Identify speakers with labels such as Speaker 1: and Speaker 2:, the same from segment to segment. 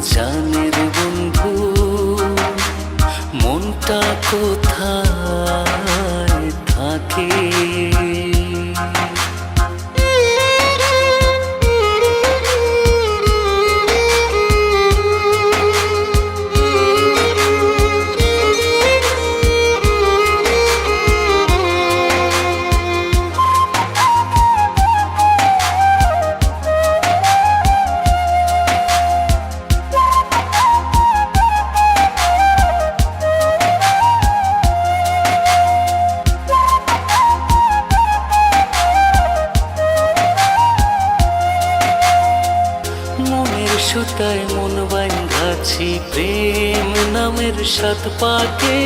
Speaker 1: 家 সেই প্রেম নামের সাত পাকে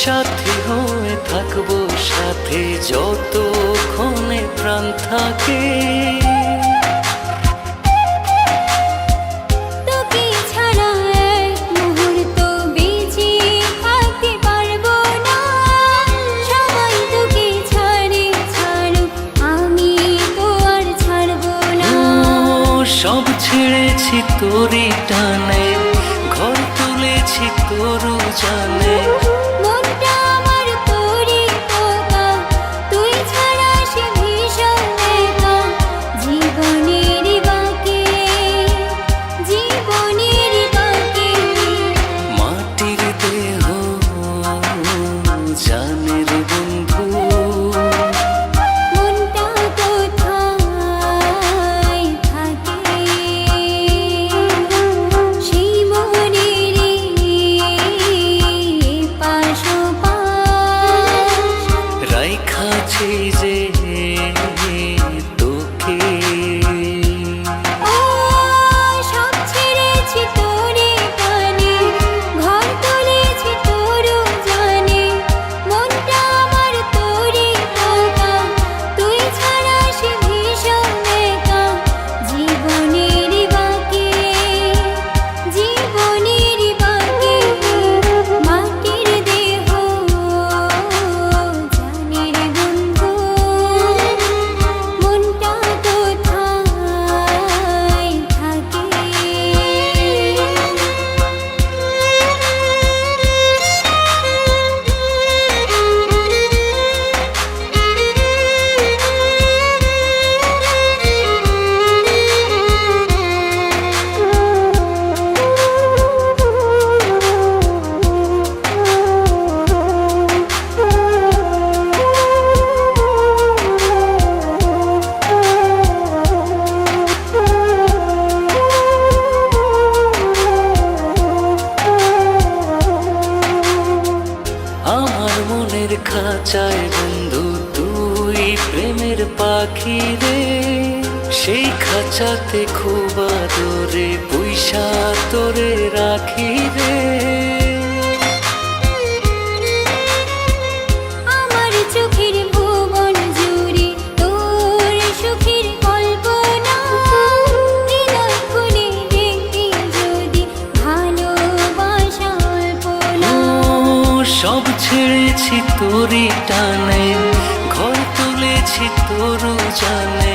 Speaker 1: সাথী হয়ে থাকব সাথে যতক্ষণে প্রাণ থাকে। সব ছেড়েছি তোরই টানে।
Speaker 2: চলে মনের খাঁচায় বন্ধু, তুই প্রেমের পাখি রে। সেই খাঁচাতে খুব আদরে পয়সা তোরে রাখি রে। ছেড়েছি তোরই টানে ঘর তুলেছি তোর জানে।